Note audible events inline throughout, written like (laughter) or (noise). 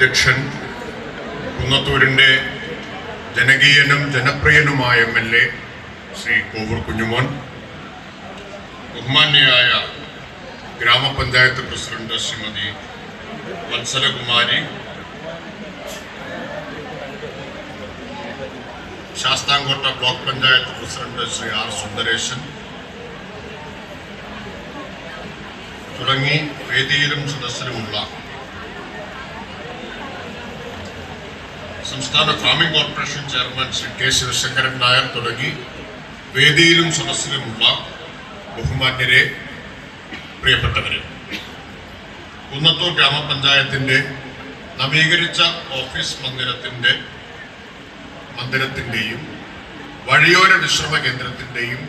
അധ്യക്ഷൻ കുന്നത്തൂരിന്റെ ജനകീയനും ജനപ്രിയനുമായ M L A Shri Kovoor Kunjumon ബഹുമാന്യയായ ഗ്രാമപഞ്ചായത്ത് president Shrimati Vatsalakumari Sasthamkotta block panchayat president Shri R Sundaresan തുടങ്ങി വേദിയിലും സദസ്സിലുമുള്ള സംസ്ഥാന farming corporation chairman Shri K Sivasankaran Nair തുടങ്ങി വേദിയിലും സദസ്സിലുമുള്ള ബഹുമാന്യരെ പ്രിയപ്പെട്ടവരെ. കുന്നത്തൂർ ഗ്രാമപഞ്ചായത്തിന്റെ നവീകരിച്ച ഓഫീസ് മന്ദിരത്തിന്റെ മന്ദിരത്തിന്റെയും വഴിയോര വിശ്രമ കേന്ദ്രത്തിന്റെയും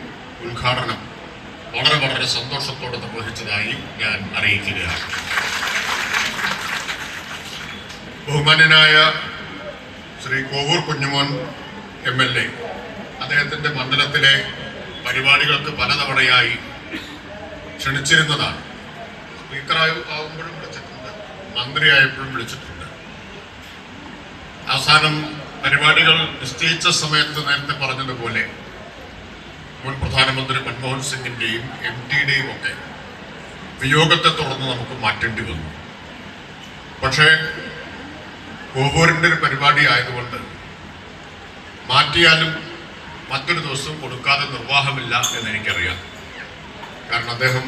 ഉദ്ഘാടനം വളരെ വളരെ സന്തോഷത്തോടെ നിർവഹിച്ചതായി ഞാൻ അറിയിക്കുകയാണ്. ബഹുമാന്യനായ Shri Kovoor Kunjumon M L A. അദ്ദേഹത്തിന്റെ മണ്ഡലത്തിലെ പരിപാടികൾക്ക് പലതവണയായി ക്ഷണിച്ചിരുന്നതാണ്. സ്പീക്കറായി ആകുമ്പോഴും വിളിച്ചിട്ടുണ്ട് മന്ത്രിയായപ്പോഴും വിളിച്ചിട്ടുണ്ട്. അവസാനം പരിപാടികൾ നിശ്ചയിച്ച സമയത്ത് നേരത്തെ പറഞ്ഞതുപോലെ മുൻ പ്രധാനമന്ത്രി മൻമോഹൻ സിംഗിന്റെയും എം ടിയുടെയും ഒക്കെ വിയോഗത്തെ തുടർന്ന് നമുക്ക് മാറ്റേണ്ടി വന്നു. പക്ഷേ കോവൂരിന്റെ ഒരു പരിപാടി ആയതുകൊണ്ട് മാറ്റിയാലും മറ്റൊരു ദിവസം കൊടുക്കാതെ നിർവാഹമില്ല എന്ന് എനിക്കറിയാം കാരണം അദ്ദേഹം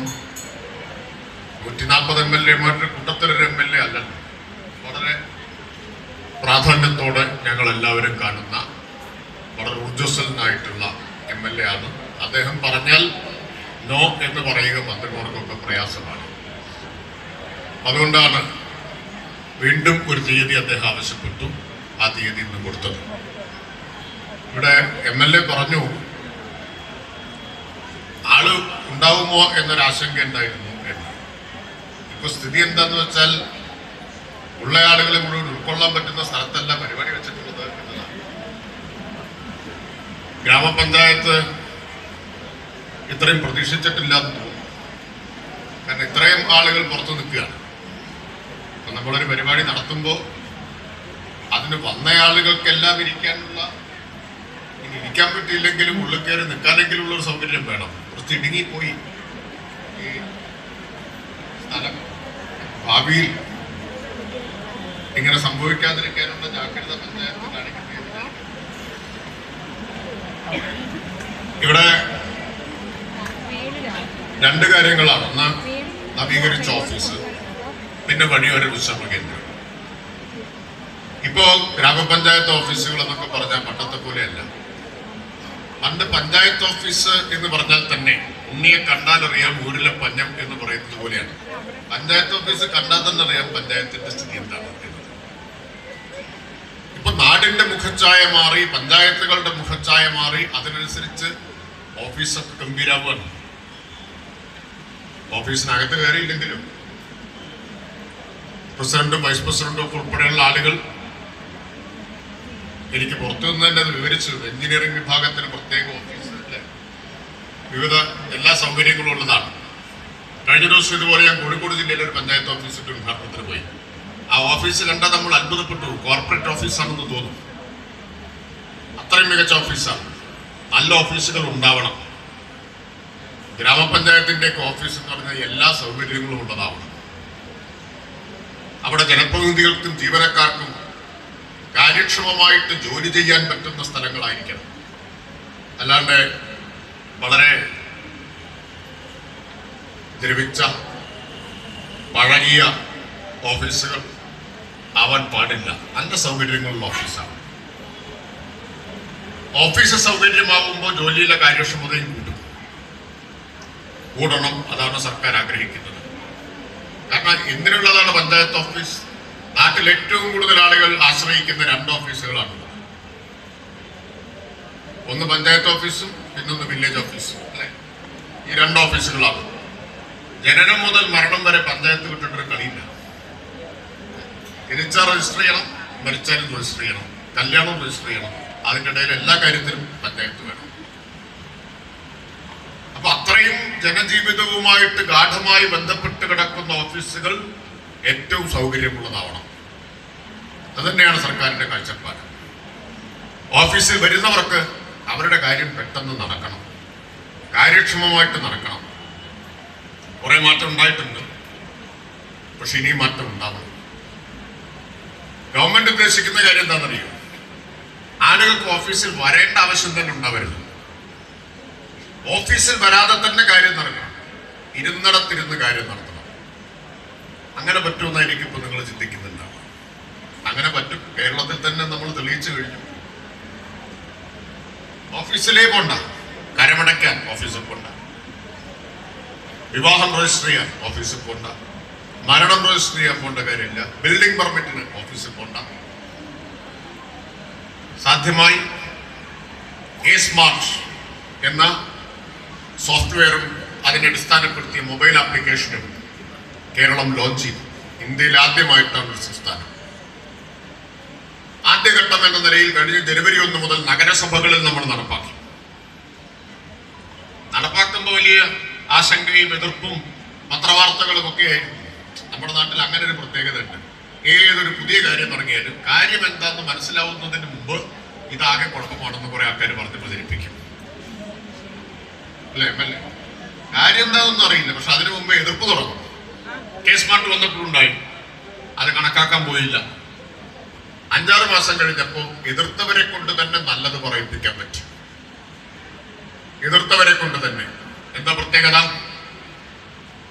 നൂറ്റി നാൽപ്പത് എം എൽ എമാരുടെ കൂട്ടത്തിലൊരു എം എൽ എ അല്ല. വളരെ പ്രാധാന്യത്തോടെ ഞങ്ങൾ എല്ലാവരും കാണുന്ന വളരെ ഊർജസ്വലനായിട്ടുള്ള എം എൽ എ ആണ്. അദ്ദേഹം പറഞ്ഞാൽ നോ എന്ന് പറയുക മന്ത്രിമാർക്കൊക്കെ പ്രയാസമാണ്. അതുകൊണ്ടാണ് വീണ്ടും ഒരു തീയതി അദ്ദേഹം ആവശ്യപ്പെട്ടു. ആ തീയതി ഇന്ന് കൊടുത്തത് ഇവിടെ എം എൽ എ പറഞ്ഞു ആൾ ഉണ്ടാവുമോ എന്നൊരാശങ്ക ഉണ്ടായിരുന്നു എന്ന്. ഇപ്പൊ സ്ഥിതി എന്താന്ന് വെച്ചാൽ ഉള്ള ആളുകളെ മുഴുവൻ ഉൾക്കൊള്ളാൻ പറ്റുന്ന സ്ഥലത്തല്ല പരിപാടി വെച്ചിട്ടുള്ളത് എന്നതാണ്. ഗ്രാമപഞ്ചായത്ത് ഇത്രയും പ്രതീക്ഷിച്ചിട്ടില്ല എന്ന് തോന്നുന്നു. കാരണം ഇത്രയും ആളുകൾ പുറത്തു നിൽക്കുകയാണ്. അപ്പൊ നമ്മളൊരു പരിപാടി നടത്തുമ്പോൾ അതിന് വന്ന ആളുകൾക്കെല്ലാം ഇരിക്കാനുള്ള ഇനി ഇരിക്കാൻ പറ്റിയില്ലെങ്കിലും ഉള്ളിൽ കയറി നിൽക്കാനെങ്കിലും ഉള്ള ഒരു സൗകര്യം വേണം. കുറച്ച് ഇടുങ്ങിപ്പോയി. ഈ സ്ഥലം ഭാവിയിൽ ഇങ്ങനെ സംഭവിക്കാതിരിക്കാനുള്ള ജാഗ്രത പഞ്ചായത്ത് കാണിക്കുന്നത് ഇവിടെ രണ്ട് കാര്യങ്ങളാണ്. ഒന്ന് നവീകരിച്ച ഓഫീസ്. പിന്നെ വഴിയോര വിശ്രമ കേന്ദ്രം. ഇപ്പോ ഗ്രാമപഞ്ചായത്ത് ഓഫീസുകൾ എന്നൊക്കെ പറഞ്ഞാൽ പണ്ടത്തെ പോലെയല്ല. പണ്ട് പഞ്ചായത്ത് ഓഫീസ് എന്ന് പറഞ്ഞാൽ തന്നെ ഉണ്ണിയെ കണ്ടാൽ അറിയാം ഊരിലെ പഞ്ഞം എന്ന് പറയുന്നത് പോലെയാണ്. പഞ്ചായത്ത് ഓഫീസ് കണ്ടാൽ തന്നെ അറിയാം പഞ്ചായത്തിന്റെ സ്ഥിതി എന്താണ് ഇപ്പൊ നാടിന്റെ മുഖച്ഛായ മാറി പഞ്ചായത്തുകളുടെ മുഖച്ഛായ മാറി അതിനനുസരിച്ച് ഓഫീസൊക്കെ ഗംഭീരാവുകയാണ്. ഓഫീസിനകത്ത് കയറിയില്ലെങ്കിലും പ്രസിഡന്റും വൈസ് പ്രസിഡന്റും ഒക്കെ ഉൾപ്പെടെയുള്ള ആളുകൾ എനിക്ക് പുറത്തു നിന്ന് തന്നെ അത് വിവരിച്ചു എഞ്ചിനീയറിംഗ് വിഭാഗത്തിന് പ്രത്യേക ഓഫീസ് വിവിധ എല്ലാ സൗകര്യങ്ങളും ഉള്ളതാണ്. കഴിഞ്ഞ ദിവസം ഇതുപോലെ ഞാൻ കോഴിക്കോട് ജില്ലയിലെ ഒരു പഞ്ചായത്ത് ഓഫീസിന്റെ ഉദ്ഘാടനത്തിന് പോയി. ആ ഓഫീസ് കണ്ടാൽ നമ്മൾ അത്ഭുതപ്പെട്ടു. കോർപ്പറേറ്റ് ഓഫീസാണെന്ന് തോന്നും. അത്രയും മികച്ച ഓഫീസാണ് നല്ല ഓഫീസുകൾ ഉണ്ടാവണം. ഗ്രാമപഞ്ചായത്തിന്റെ ഒക്കെ ഓഫീസ് എന്ന് പറഞ്ഞാൽ എല്ലാ സൗകര്യങ്ങളും ഉള്ളതാവണം. അവിടെ ജനപ്രതിനിധികൾക്കും ജീവനക്കാർക്കും കാര്യക്ഷമമായിട്ട് ജോലി ചെയ്യാൻ പറ്റുന്ന സ്ഥലങ്ങളായിരിക്കണം. അല്ലാണ്ട് വളരെ ദ്രവിച്ച പഴകിയ ഓഫീസുകൾ ആവാൻ പാടില്ല. നല്ല സൗകര്യങ്ങളുള്ള ഓഫീസാണ്. ഓഫീസ് സൗകര്യമാകുമ്പോൾ ജോലിയിലെ കാര്യക്ഷമതയും കൂട്ടും കൂടണം അതാണ് സർക്കാർ ആഗ്രഹിക്കുന്നത്. കാരണം എന്തിനുള്ളതാണ് പഞ്ചായത്ത് ഓഫീസ്. നാട്ടിൽ ഏറ്റവും കൂടുതൽ ആളുകൾ ആശ്രയിക്കുന്ന രണ്ട് ഓഫീസുകളാണ് ഒന്ന് പഞ്ചായത്ത് ഓഫീസും പിന്നൊന്ന് വില്ലേജ് ഓഫീസും അല്ലെ? ഈ രണ്ട് ഓഫീസുകളാണ് ജനനം മുതൽ മരണം വരെ പഞ്ചായത്ത് വിട്ടിട്ടൊരു കളിയില്ല. ജനിച്ചാൽ രജിസ്റ്റർ ചെയ്യണം മരിച്ചാലും രജിസ്റ്റർ ചെയ്യണം കല്യാണം രജിസ്റ്റർ ചെയ്യണം. അതിന്റെ ഇടയിൽ എല്ലാ കാര്യത്തിലും പഞ്ചായത്ത് വേണം. അപ്പൊ ജനജീവിതവുമായിട്ട് ഗാഠമായി ബന്ധപ്പെട്ട് കിടക്കുന്ന ഓഫീസുകൾ ഏറ്റവും സൗകര്യമുള്ളതാവണം. അതുതന്നെയാണ് സർക്കാരിന്റെ കാഴ്ചപ്പാട്. ഓഫീസിൽ വരുന്നവർക്ക് അവരുടെ കാര്യം പെട്ടെന്ന് നടക്കണം. കാര്യക്ഷമമായിട്ട് നടക്കണം. കുറെ മാറ്റം ഉണ്ടായിട്ടുണ്ട്. പക്ഷെ ഇനിയും മാറ്റം ഉണ്ടാവണം. ഗവൺമെന്റ് ഉദ്ദേശിക്കുന്ന കാര്യം എന്താണെന്നറിയോ? ആളുകൾക്ക് ഓഫീസിൽ വരേണ്ട ആവശ്യം തന്നെ ഉണ്ടാവരുത്. ഓഫീസിൽ വരാതെ തന്നെ കാര്യം നടക്കണം. ഇരുന്നിടത്തിരുന്ന് കാര്യം നടത്തണം. അങ്ങനെ പറ്റുമെന്ന് എനിക്കിപ്പോൾ നിങ്ങൾ ചിന്തിക്കുന്നുണ്ടാവും അങ്ങനെ പറ്റും. കേരളത്തിൽ തന്നെ നമ്മൾ തെളിയിച്ചു കഴിഞ്ഞു. ഓഫീസിലേ പോണ്ട. കരമടയ്ക്കാൻ ഓഫീസിൽ പോണ്ട. വിവാഹം രജിസ്റ്റർ ചെയ്യാൻ ഓഫീസിൽ പോണ്ട. മരണം രജിസ്റ്റർ ചെയ്യാൻ പോണ്ട കാര്യമില്ല. ബിൽഡിംഗ് പെർമിറ്റിന് ഓഫീസിൽ പോണ്ട. സാധ്യമായി എ സ്മാർട്ട് എന്ന സോഫ്റ്റ്വെയറും അതിനെ അടിസ്ഥാനപ്പെടുത്തിയ മൊബൈൽ ആപ്ലിക്കേഷനും കേരളം ലോഞ്ച് ചെയ്തു. ഇന്ത്യയിൽ ആദ്യമായിട്ടാണ് ഒരു സംസ്ഥാനം. ആദ്യഘട്ടം എന്ന നിലയിൽ കഴിഞ്ഞ ജനുവരി ഒന്ന് മുതൽ നഗരസഭകളിൽ നമ്മൾ നടപ്പാക്കി. നടപ്പാക്കുമ്പോൾ വലിയ ആശങ്കയും എതിർപ്പും പത്രവാർത്തകളും ഒക്കെ നമ്മുടെ നാട്ടിൽ അങ്ങനെ ഒരു പ്രത്യേകത ഉണ്ട്. ഏതൊരു പുതിയ കാര്യം തുടങ്ങിയാലും കാര്യം എന്താണെന്ന് മനസ്സിലാവുന്നതിന് മുമ്പ് ഇതാകെ കുഴപ്പമാണെന്ന് കുറെ ആൾക്കാർ പറഞ്ഞ് പ്രചരിപ്പിക്കും. അല്ലേ? എം എൽ എ കാര്യം എന്താണെന്ന് അറിയില്ല. പക്ഷെ അതിനു മുമ്പ് എതിർപ്പ് തുടങ്ങും. കേസ് മാർട്ട് വന്നപ്പോഴുണ്ടായി അത് കണക്കാക്കാൻ പോയില്ല. അഞ്ചാറ് മാസം കഴിഞ്ഞപ്പോൾ എതിർത്തവരെ കൊണ്ട് തന്നെ നല്ലത് പറയിപ്പിക്കാൻ പറ്റും. എതിർത്തവരെ കൊണ്ട് തന്നെ. എന്താ പ്രത്യേകത?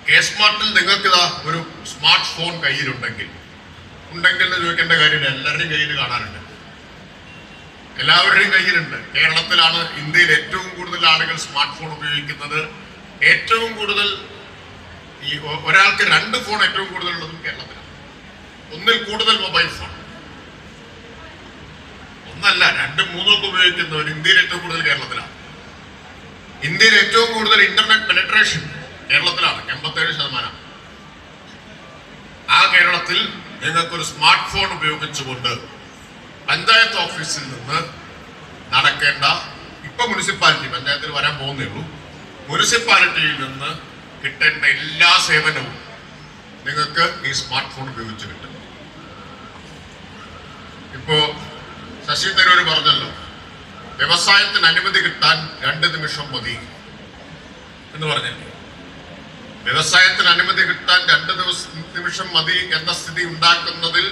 കെ സ്മാർട്ടിൽ നിങ്ങൾക്ക് ഇതാ ഒരു സ്മാർട്ട് ഫോൺ കയ്യിലുണ്ടെങ്കിൽ ഉണ്ടെങ്കിൽ ചോദിക്കേണ്ട കാര്യം എല്ലാവരുടെയും കയ്യിൽ കാണാനുണ്ട്. എല്ലാവരുടെയും കയ്യിലുണ്ട്. കേരളത്തിലാണ് ഇന്ത്യയിൽ ഏറ്റവും കൂടുതൽ ആളുകൾ സ്മാർട്ട് ഫോൺ ഉപയോഗിക്കുന്നത്. ഏറ്റവും കൂടുതൽ ഈ ഒരാൾക്ക് രണ്ട് ഫോൺ ഏറ്റവും കൂടുതൽ ഉള്ളതും കേരളത്തിലാണ്. ഒന്നിൽ കൂടുതൽ മൊബൈൽ ഫോൺ. ഒന്നല്ല രണ്ടും മൂന്നും ഒക്കെ ഉപയോഗിക്കുന്നവർ ഇന്ത്യയിൽ ഏറ്റവും കൂടുതൽ കേരളത്തിലാണ്. ഇന്ത്യയിൽ ഏറ്റവും കൂടുതൽ ഇന്റർനെറ്റ് പെനട്രേഷൻ കേരളത്തിലാണ് എൺപത്തേഴ് ശതമാനം. ആ കേരളത്തിൽ നിങ്ങൾക്കൊരു സ്മാർട്ട് ഫോൺ ഉപയോഗിച്ചുകൊണ്ട് പഞ്ചായത്ത് ഓഫീസിൽ നിന്ന് നടക്കേണ്ട ഇപ്പൊ മുനിസിപ്പാലിറ്റി പഞ്ചായത്തിൽ വരാൻ പോകുന്നേ ഉള്ളൂ. മുനിസിപ്പാലിറ്റിയിൽ നിന്ന് കിട്ടേണ്ട എല്ലാ സേവനവും നിങ്ങൾക്ക് ഈ സ്മാർട്ട് ഫോൺ ഉപയോഗിച്ച് കിട്ടും. ഇപ്പോ ശശി തരൂര് പറഞ്ഞല്ലോ വ്യവസായത്തിന് അനുമതി കിട്ടാൻ രണ്ട് നിമിഷം മതി എന്ന് പറഞ്ഞില്ലേ? വ്യവസായത്തിന് അനുമതി കിട്ടാൻ രണ്ട് ദിവസം നിമിഷം മതി എന്ന സ്ഥിതി ഉണ്ടാക്കുന്നതിൽ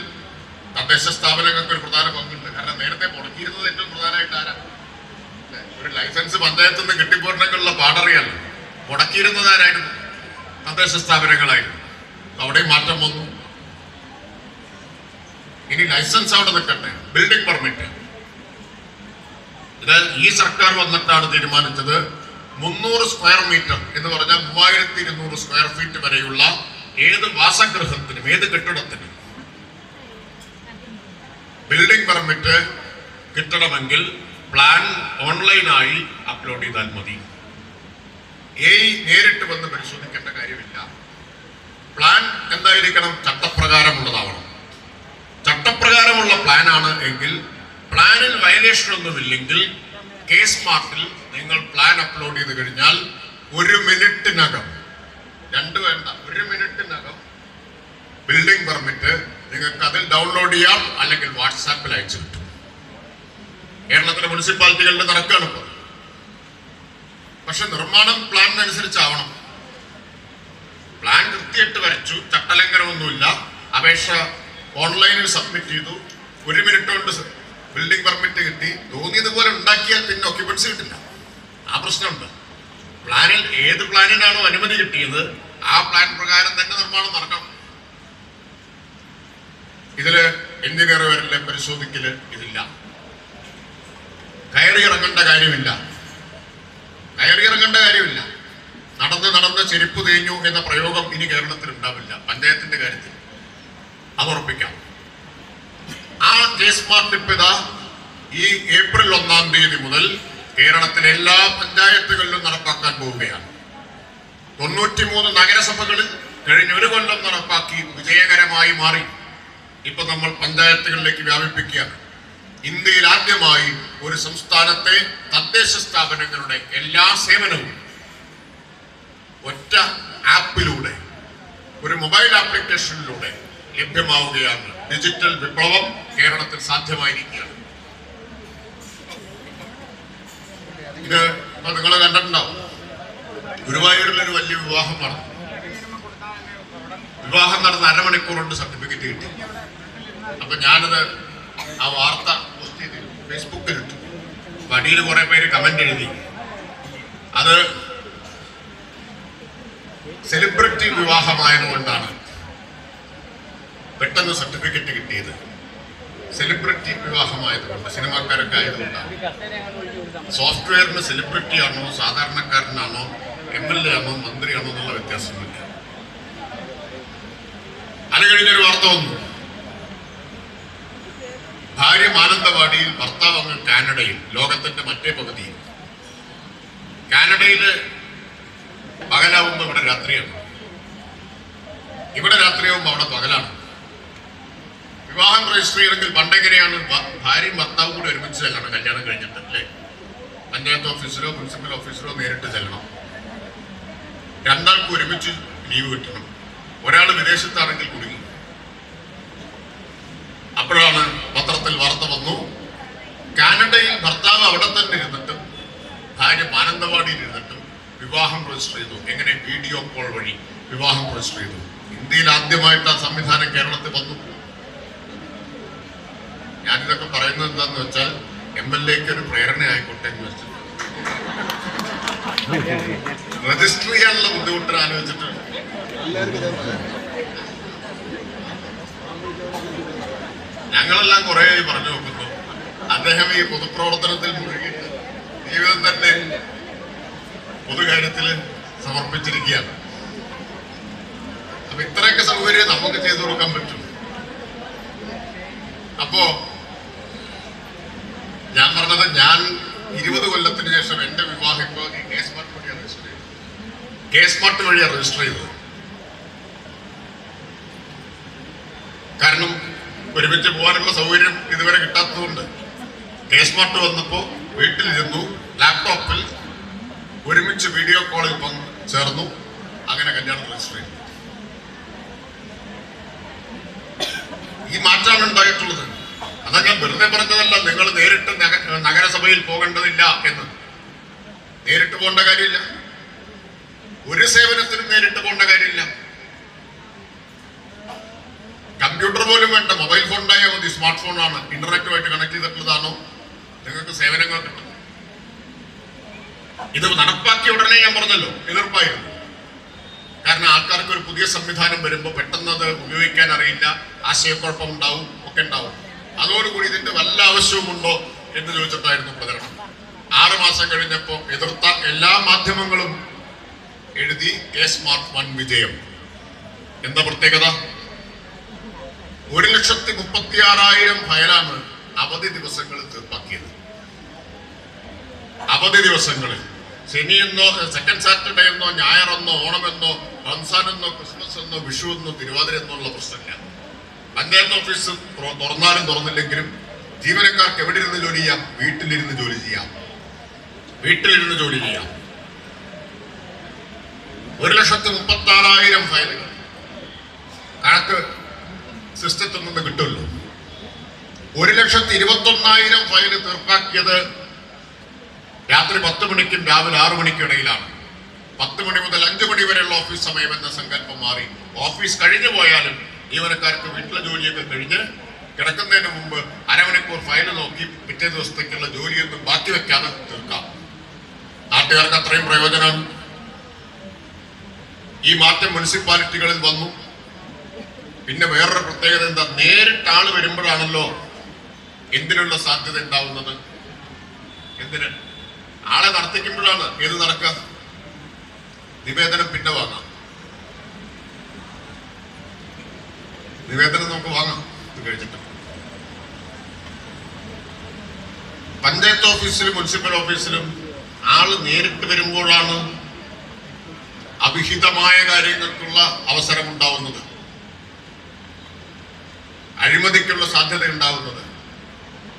തദ്ദേശ സ്ഥാപനങ്ങൾക്ക് ഒരു പ്രധാന പങ്കുണ്ട്. കാരണം നേരത്തെ മുടക്കിയിരുന്നത് ഏറ്റവും പ്രധാനമായിട്ട് ആരാ? ഒരു ലൈസൻസ് പഞ്ചായത്തിൽ നിന്ന് കിട്ടിപ്പോരണമെങ്കിലുള്ള പാടറിയല്ല മുടക്കിയിരുന്നത് ആരായിരുന്നു? തദ്ദേശ സ്ഥാപനങ്ങളായിരുന്നു. അവിടെയും മാറ്റം വന്നു. ഇനി ലൈസൻസ് അവിടെ നിൽക്കട്ടെ. Building permit. ഇത് ഈ സർക്കാർ വന്നിട്ടാണ് തീരുമാനിച്ചത്. മുന്നൂറ് സ്ക്വയർ മീറ്റർ എന്ന് പറഞ്ഞാൽ മൂവായിരത്തി ഇരുന്നൂറ് സ്ക്വയർ ഫീറ്റ് വരെയുള്ള ഏത് വാസഗൃഹത്തിനും ഏത് കെട്ടിടത്തിനും ബിൽഡിംഗ് പെർമിറ്റ് കിട്ടണമെങ്കിൽ പ്ലാൻ ഓൺലൈനായി അപ്ലോഡ് ചെയ്താൽ മതി. എ നേരിട്ട് വന്ന് പരിശോധിക്കേണ്ട കാര്യമില്ല. പ്ലാൻ എന്തായിരിക്കണം? ചട്ടപ്രകാരമുള്ളതാവണം. ചട്ടപ്രകാരമുള്ള പ്ലാനാണ് എങ്കിൽ പ്ലാനിൽ വയലേഷൻ ഒന്നുമില്ലെങ്കിൽ കേസ് മാർട്ടിൽ നിങ്ങൾ പ്ലാൻ അപ്ലോഡ് ചെയ്ത് കഴിഞ്ഞാൽ ഒരു മിനിറ്റിനകം രണ്ട് വേണ്ട ഒരു മിനിറ്റിനകം ബിൽഡിംഗ് പെർമിറ്റ് നിങ്ങൾക്ക് അതിൽ ഡൗൺലോഡ് ചെയ്യാം അല്ലെങ്കിൽ വാട്സാപ്പിൽ അയച്ചു കിട്ടും. കേരളത്തിലെ മുനിസിപ്പാലിറ്റികളുടെ നടക്കുകയാണ് ഇപ്പോൾ. പക്ഷെ നിർമ്മാണം പ്ലാനിനനുസരിച്ചാവണം പ്ലാൻ കൃത്യമായിട്ട് വരച്ചു ചട്ടലംഘനമൊന്നുമില്ല. അപേക്ഷ ഓൺലൈനിൽ സബ്മിറ്റ് ചെയ്തു. ഒരു മിനിറ്റ് കൊണ്ട് ബിൽഡിംഗ് പെർമിറ്റ് കിട്ടി. തോന്നിയതുപോലെ ഉണ്ടാക്കിയാൽ പിന്നെ ഒക്യുപ്പൻസി കിട്ടില്ല. ആ പ്രശ്നമുണ്ട്. പ്ലാനിൽ ഏത് പ്ലാനിനാണോ അനുമതി കിട്ടിയത് ആ പ്ലാൻ പ്രകാരം തന്നെ നിർമ്മാണം നടക്കണം. ഇതിൽ എഞ്ചിനീയർ വരൽ പരിശോധിക്കൽ ഇതില്ല. കയറി ഇറങ്ങേണ്ട കാര്യമില്ല. കയറി ഇറങ്ങേണ്ട കാര്യമില്ല. നടന്ന് നടന്ന് ചെരുപ്പ് തേഞ്ഞു എന്ന പ്രയോഗം ഇനി കേരളത്തിൽ ഉണ്ടാവില്ല. പഞ്ചായത്തിന്റെ കാര്യത്തിൽ. അത് ഉറപ്പിക്കാം. ആ കേസ് മാർട്ടിപ്പ് ഈ ഏപ്രിൽ ഒന്നാം തീയതി മുതൽ കേരളത്തിലെ എല്ലാ പഞ്ചായത്തുകളിലും നടപ്പാക്കാൻ പോവുകയാണ്. തൊണ്ണൂറ്റിമൂന്ന് നഗരസഭകളിൽ കഴിഞ്ഞ ഒരു കൊല്ലം നടപ്പാക്കി വിജയകരമായി മാറി. ഇപ്പൊ നമ്മൾ പഞ്ചായത്തുകളിലേക്ക് വ്യാപിപ്പിക്കുകയാണ്. ഇന്ത്യയിൽ ആദ്യമായി ഒരു സംസ്ഥാനത്തെ തദ്ദേശ സ്ഥാപനങ്ങളുടെ എല്ലാ സേവനവും ഒറ്റ ആപ്പിലൂടെ ഒരു മൊബൈൽ ആപ്ലിക്കേഷനിലൂടെ ലഭ്യമാവുകയാണ്. ഡിജിറ്റൽ വിപ്ലവം കേരളത്തിൽ സാധ്യമായിരിക്കുകയാണ്. ഇത് ഇപ്പൊ നിങ്ങൾ കണ്ടിട്ടുണ്ടാവും. ഗുരുവായൂരിൽ ഒരു വലിയ വിവാഹം നടന്നു. വിവാഹം നടന്ന അരമണിക്കൂർ കൊണ്ട് സർട്ടിഫിക്കറ്റ് കിട്ടി. അപ്പൊ ഞാനത് ആ വാർത്ത പോസ്റ്റ് ചെയ്ത് ഫേസ്ബുക്കിൽ ഇട്ടു. വടിയിൽ കുറെ പേര് കമന്റ് എഴുതി. അത് സെലിബ്രിറ്റി വിവാഹമായതുകൊണ്ടാണ് പെട്ടെന്ന് സർട്ടിഫിക്കറ്റ് കിട്ടിയത്. സെലിബ്രിറ്റി വിവാഹമായതുകൊണ്ട് സിനിമാക്കാരൊക്കെ ആയതുകൊണ്ടാണ്. സോഫ്റ്റ്വെയറിന് സെലിബ്രിറ്റി ആണോ സാധാരണക്കാരനാണോ എം എൽ എ ആണോ മന്ത്രിയാണോ എന്നുള്ള വ്യത്യാസമില്ല അത് കഴിഞ്ഞൊരു വാർത്ത വന്നു. ഭാര്യ മാനന്തവാടിയിൽ ഭർത്താവ് അങ്ങ് കാനഡയിൽ ലോകത്തിന്റെ മറ്റേ പകുതിയിൽ. കാനഡയിൽ പകലാവുമ്പോ ഇവിടെ രാത്രിയാണ്. ഇവിടെ രാത്രിയാവുമ്പോ അവിടെ പകലാണ്. വിവാഹം രജിസ്റ്റർ ചെയ്യണമെങ്കിൽ പണ്ടെങ്ങനെയാണ് ഭാര്യയും ഭർത്താവും കൂടി ഒരുമിച്ച് ചെല്ലണം കല്യാണം കഴിഞ്ഞിട്ട് അല്ലേ? പഞ്ചായത്ത് ഓഫീസിലോ പ്രിൻസിപ്പൽ ഓഫീസിലോ നേരിട്ട് ചെല്ലണം. രണ്ടാൾക്കും ഒരുമിച്ച് ലീവ് കിട്ടണം. ഒരാൾ വിദേശത്താണെങ്കിൽ കുടുങ്ങി. അപ്പോഴാണ് പത്രത്തിൽ വാർത്ത വന്നു. കാനഡയിൽ ഭർത്താവ് അവിടെ തന്നെ ഇരുന്നിട്ടും ഭാര്യ മാനന്തവാടിയിൽ ഇരുന്നിട്ടും വിവാഹം രജിസ്റ്റർ ചെയ്തു. എങ്ങനെ? വീഡിയോ കോൾ വഴി വിവാഹം രജിസ്റ്റർ ചെയ്തു. ഇന്ത്യയിൽ ആദ്യമായിട്ട് ആ സംവിധാനം കേരളത്തിൽ വന്നു. ഞാനിതൊക്കെ പറയുന്നത് എന്താന്ന് വെച്ചാൽ എം എൽ എക്ക് ഒരു പ്രേരണ ആയിക്കോട്ടെ എന്ന് വെച്ചിട്ട് (laughs) രജിസ്റ്റർ ചെയ്യാനുള്ള ബുദ്ധിമുട്ട് ആലോചിച്ചിട്ട് ഞങ്ങളെല്ലാം കുറെ പറഞ്ഞു നോക്കുന്നു. അദ്ദേഹം ഈ പൊതുപ്രവർത്തനത്തിൽ മുഴുകിയിട്ട് ജീവിതം തന്നെ പൊതുകാര്യത്തിൽ സമർപ്പിച്ചിരിക്കുകയാണ്. അപ്പൊ ഇത്രയൊക്കെ സൗകര്യം നമുക്ക് ചെയ്തു കൊടുക്കാൻ പറ്റും. അപ്പോ ഞാൻ പറഞ്ഞത് ഞാൻ ഇരുപത് കൊല്ലത്തിന് ശേഷം എന്റെ വിവാഹം ഇപ്പോൾ കെ വഴിയാണ് രജിസ്റ്റർ ചെയ്തത്. വഴിയാണ് രജിസ്റ്റർ ചെയ്തത്. കാരണം ഒരുമിച്ച് പോകാനുള്ള സൗകര്യം ഇതുവരെ കിട്ടാത്തതുകൊണ്ട് കെ സ്മാർട്ട് വീട്ടിൽ വീട്ടിലിരുന്നു ലാപ്ടോപ്പിൽ ഒരുമിച്ച് വീഡിയോ കോളിൽ ചേർന്നു. അങ്ങനെ കല്യാണം രജിസ്റ്റർ ചെയ്തു. ഈ മാറ്റമാണ് ഉണ്ടായിട്ടുള്ളത്. അതാ ഞാൻ വെറുതെ പറഞ്ഞതല്ല നിങ്ങൾ നേരിട്ട് നഗരസഭയിൽ പോകേണ്ടതില്ല എന്ന്. നേരിട്ട് പോകേണ്ട കാര്യമില്ല. ഒരു സേവനത്തിനും നേരിട്ട് പോകേണ്ട കാര്യമില്ല. കമ്പ്യൂട്ടർ പോലും വേണ്ട. മൊബൈൽ ഫോൺ ഉണ്ടായാൽ മതി. സ്മാർട്ട് ഫോൺ ആണ്. ഇന്റർനെറ്റുമായിട്ട് കണക്ട് ചെയ്തിട്ടുള്ളതാണോ നിങ്ങൾക്ക് സേവനങ്ങൾ കിട്ടും. ഇത് നടപ്പാക്കിയ ഉടനെ ഞാൻ പറഞ്ഞല്ലോ എതിർപ്പായിരുന്നു. കാരണം ആൾക്കാർക്ക് ഒരു പുതിയ സംവിധാനം വരുമ്പോൾ പെട്ടെന്ന് അത് ഉപയോഗിക്കാൻ അറിയില്ല. ആശയക്കുഴപ്പം ഉണ്ടാവും ഒക്കെ ഉണ്ടാവും. അതോടുകൂടി ഇതിന്റെ വല്ല ആവശ്യവുമുണ്ടോ എന്ന് ചോദിച്ചിട്ടായിരുന്നു പ്രചരണം ആറ് മാസം കഴിഞ്ഞപ്പോൾ എതിർത്ത എല്ലാ മാധ്യമങ്ങളും എഴുതി കെ സ്മാർട്ട് വൺ വിജയം. എന്താ പ്രത്യേകത? ഒരു ലക്ഷത്തി മുപ്പത്തി ആറായിരം ഫയലാണ് അവധി ദിവസങ്ങളിൽ തീർപ്പാക്കിയത്. അവധി ദിവസങ്ങളിൽ ശനിയെന്നോ സെക്കൻഡ് സാറ്റർഡേ എന്നോ ഞായറെന്നോ ഓണമെന്നോ റംസാൻ എന്നോ ക്രിസ്മസ് എന്നോ വിഷു എന്നോ തിരുവാതിര എന്നോ ഉള്ള പ്രശ്നമില്ല. പഞ്ചായത്ത് ഓഫീസ് തുറ- തുറന്നാലും തുറന്നില്ലെങ്കിലും ജീവനക്കാർക്ക് എവിടെ ഇരുന്ന് ജോലി ചെയ്യാം? വീട്ടിലിരുന്ന് ജോലി ചെയ്യാം. വീട്ടിലിരുന്ന് ജോലി ചെയ്യാം. ഒരു ലക്ഷത്തി മുപ്പത്തി ആറായിരം ഫയലുകൾ. കണക്ക് സിസ്റ്റത്തിൽ നിന്ന് കിട്ടുമല്ലോ ഒരു ലക്ഷത്തി ഇരുപത്തി ഒന്നായിരം ഫയൽ തീർപ്പാക്കിയത് രാത്രി പത്ത് മണിക്കും രാവിലെ ആറു മണിക്കും ഇടയിലാണ്. പത്ത് മണി മുതൽ അഞ്ചു മണി വരെയുള്ള ഓഫീസ് സമയം എന്ന സങ്കല്പം മാറി. ഓഫീസ് കഴിഞ്ഞു പോയാലും ജീവനക്കാർക്ക് വീട്ടിലെ ജോലിയൊക്കെ കഴിഞ്ഞ് കിടക്കുന്നതിന് മുമ്പ് അരമണിക്കൂർ ഫയൽ നോക്കി പിറ്റേ ദിവസത്തേക്കുള്ള ജോലിയൊന്നും ബാക്കി വെക്കാതെ തീർക്കാം. നാട്ടുകാർക്ക് അത്രയും പ്രയോജനം. ഈ മാറ്റം മുനിസിപ്പാലിറ്റികളിൽ വന്നു. പിന്നെ വേറൊരു പ്രത്യേകത എന്താ? നേരിട്ട് ആൾ വരുമ്പോഴാണല്ലോ എന്തിനുള്ള സാധ്യത ഉണ്ടാവുന്നത്? എന്തിന്? ആളെ നടത്തിക്കുമ്പോഴാണ് ഏത് നടക്കുക നിവേദനം പിന്നെ വാങ്ങാം. നിവേദനം നമുക്ക് വാങ്ങാം. ഇത് കഴിച്ചിട്ട് പഞ്ചായത്ത് ഓഫീസിലും മുനിസിപ്പൽ ഓഫീസിലും ആൾ നേരിട്ട് വരുമ്പോഴാണ് അഭിഹിതമായ കാര്യങ്ങൾക്കുള്ള അവസരം ഉണ്ടാവുന്നത്. അഴിമതിക്കുള്ള സാധ്യത ഉണ്ടാവുന്നത്.